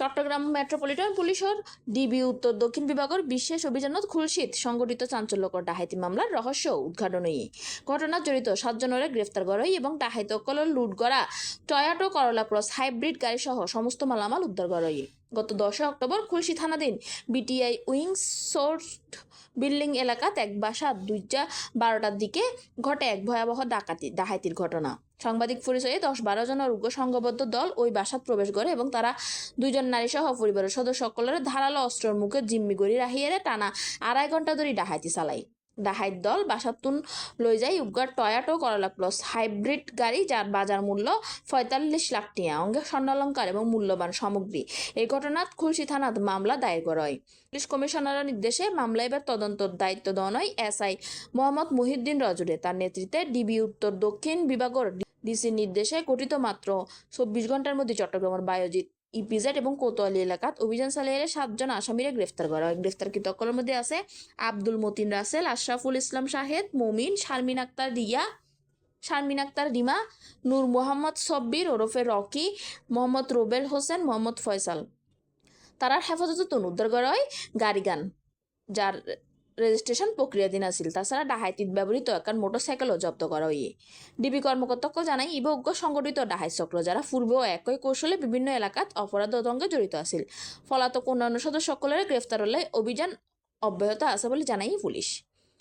Chittagong metropolitan পুলিশের DB উত্তর দক্ষিণ বিভাগের বিশেষ অভিযানত খুলশীত সংগঠিত চাঞ্চল্যকর ডাহাইতি মামলার রহস্য উদ্ঘাটনই ঘটনা জড়িত সাতজনের গ্রেফতার করাই এবং ডাহাইত কলর লুট করা টয়াটো, করলা ক্রস, হাইব্রিড গাড়ি সহ সমস্ত মালামাল উদ্ধার করই। গত দশই অক্টোবর খুলশী থানাধীন বিটিআই উইংস সোর্স বিল্ডিং এলাকাত এক বাসা দুইটা বারোটার দিকে ঘটে এক ভয়াবহ ডাকাতি ডাহাতির ঘটনা। সাংবাদিক পরিচয়ে দশ বারো জনের উগ্র সংঘবদ্ধ দল ওই বাসাত প্রবেশ করে এবং তারা দুইজন নারী সহ পরিবারের সদস্য সকলের ধারালো অস্ত্রের মুখে জিম্মি গড়ি রাহিয়ে টানা আড়াই ঘণ্টা ধরে ডাহাইতি চালাই ডাহাইত দল বাসাতুন লই যায় উবগার টয়াটো করলা প্লাস হাইব্রিড গাড়ি যার বাজার মূল্য পঁয়তাল্লিশ লাখ টিয়া। অঙ্গে স্বর্ণালঙ্কার এবং মূল্যবান সামগ্রী। এই ঘটনাত খুলশি থানাত মামলা দায়ের করা পুলিশ কমিশনারের নির্দেশে মামলা এবার তদন্তর দায়িত্ব দেওয়া হয় এসআই মোহাম্মদ মহিউদ্দিন রজুরে। তার নেতৃত্বে ডিবি উত্তর দক্ষিণ বিভাগের ডিসির নির্দেশে গঠিত মাত্র চব্বিশ ঘণ্টার মধ্যে চট্টগ্রামের বায়োজিৎ ইপিজেড এবং কোতোয়ালি এলাকাত অভিযান চালিয়ে সাতজন আসামিরে গ্রেফতার করা হয়। গ্রেফতারকৃত সকলের মধ্যে আছে আব্দুল মতিন রাসেল, আশরাফুল ইসলাম শাহেদ, মমিন, শারমিন আক্তার রিয়া শারমিন আক্তার রিমা নূর মোহাম্মদ সব্বির, ওরফে রকি, মোহাম্মদ রুবেল হোসেন, মোহাম্মদ ফয়সাল। তারা হেফাজত উদ্ধার করা হয় গাড়িগান যার রেজিস্ট্রেশন প্রক্রিয়াধীন আছিল। তাছাড়া ডাহাইতিত ব্যবহৃত একখান মোটরসাইকেলও জব্দ করা হয় ডিবি কর্মকর্তাকে জানাই ইবজ্ঞ সংগঠিত ডাহাই চক্র যারা পূর্বেও একই কৌশলে বিভিন্ন এলাকাত অপরাধ তদঙ্গে জড়িত আছিল। ফলাতক অন্যান্য সদস্য সকলের গ্রেফতার হলে অভিযান অব্যাহত আছে বলে জানাই পুলিশ।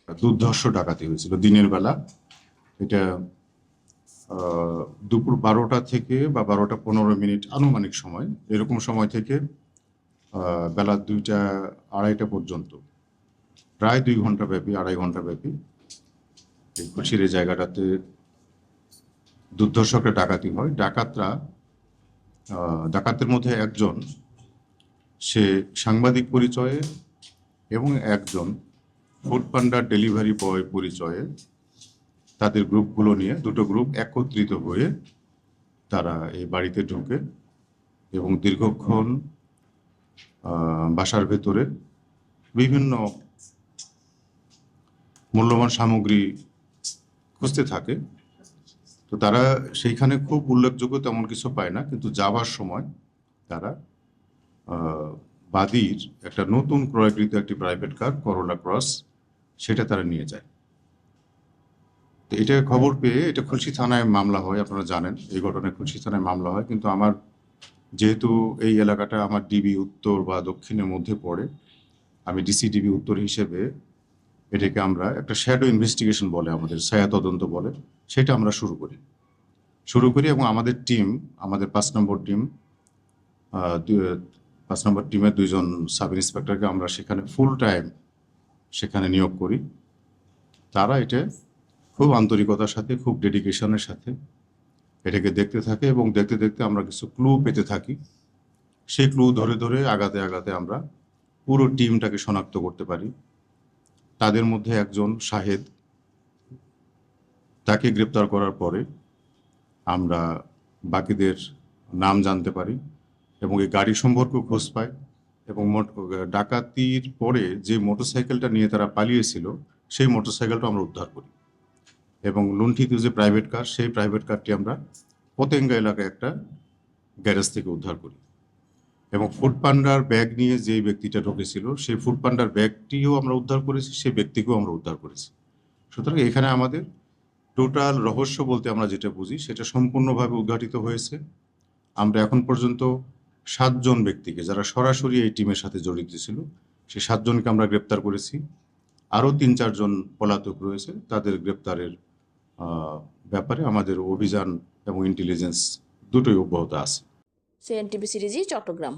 দুর্ধর্ষ ডাকাতি হয়েছিল দিনের বেলা। এটা দুপুর বারোটা থেকে বা বারোটা পনেরো মিনিট আনুমানিক সময়। এরকম সময় থেকে বেলা দুইটা, আড়াইটা পর্যন্ত। প্রায় দুই ঘণ্টা ব্যাপী, আড়াই ঘণ্টা ব্যাপী এই খুশির এই জায়গাটাতে দুর্ধর্ষকের ডাকাতি হয়। ডাকাতরা ডাকাতের মধ্যে একজন, সে সাংবাদিক পরিচয়ে এবং একজন ফুড পান্ডার ডেলিভারি বয় পরিচয়ে তাদের গ্রুপগুলো নিয়ে দুটো গ্রুপ একত্রিত হয়ে তারা এই বাড়িতে ঢোকে এবং দীর্ঘক্ষণ বাসার ভেতরে বিভিন্ন মূল্যবান সামগ্রী খুঁজতে থাকে। তো তারা সেইখানে খুব উল্লেখযোগ্য তেমন কিছু পায় না, কিন্তু যাবার সময় তারা বাদীর একটা নতুন ক্রয়কৃত একটি প্রাইভেট কার করোলা ক্রস সেটা তারা নিয়ে যায়। তো এটা খবর পেয়ে, এটা খুলশি থানায় মামলা হয়, আপনারা জানেন, এই ঘটনায় খুলশি থানায় মামলা হয়, কিন্তু আমার যেহেতু এই এলাকাটা আমার ডিবি উত্তর বা দক্ষিণের মধ্যে পড়ে, আমি ডিসি ডিবি উত্তর হিসেবে এটাকে আমরা একটা শ্যাডো ইনভেস্টিগেশন বলে আমাদের, ছায়া তদন্ত বলে, সেটা আমরা শুরু করি। শুরু করি এবং আমাদের টিম আমাদের পাঁচ নম্বর টিম পাঁচ নম্বর টিমের দুইজন সাব ইন্সপেক্টরকে আমরা সেখানে ফুল টাইম সেখানে নিয়োগ করি। তারা এটা খুব আন্তরিকতার সাথে, খুব ডেডিকেশনের সাথে এটাকে দেখতে থাকে এবং দেখতে দেখতে আমরা কিছু ক্লু পেতে থাকি। সেই ক্লু ধরে ধরে আগাতে আগাতে আমরা পুরো টিমটাকে শনাক্ত করতে পারি। তাদের মধ্যে একজন শাহেদ। তাকে গ্রেপ্তার করার পরে আমরা বাকিদের নাম জানতে পারি এবং এই গাড়ি সম্পর্কেও খোঁজ পাই এবং ডাকাতির পরে যে মোটরসাইকেলটা নিয়ে তারা পালিয়েছিল, সেই মোটরসাইকেলটা আমরা উদ্ধার করি। এবং লুণ্ঠিত যে প্রাইভেট কার, সেই প্রাইভেট কারটি আমরা পতেঙ্গা এলাকায় একটা গ্যারেজ থেকে উদ্ধার করি। এবং ফুড পান্ডার ব্যাগ নিয়ে যে ব্যক্তিটা ঢুকেছিল, সেই ফুড পান্ডার ব্যাগটিও আমরা উদ্ধার করেছি, সেই ব্যক্তিকেও আমরা উদ্ধার করেছি। সুতরাং এখানে আমাদের টোটাল রহস্য বলতে আমরা যেটা বুঝি, সেটা সম্পূর্ণভাবে উদ্ঘাটিত হয়েছে। আমরা এখন পর্যন্ত সাতজন ব্যক্তিকে, যারা সরাসরি এই টিমের সাথে জড়িত ছিল, সেই সাতজনকে আমরা গ্রেপ্তার করেছি। আরও তিন চারজন পলাতক রয়েছে, তাদের গ্রেপ্তারের ব্যাপারে আমাদের অভিযান এবং ইন্টেলিজেন্স দুটোই অব্যাহত আছে। সিএনটিভি সিরিজই চট্টগ্রাম।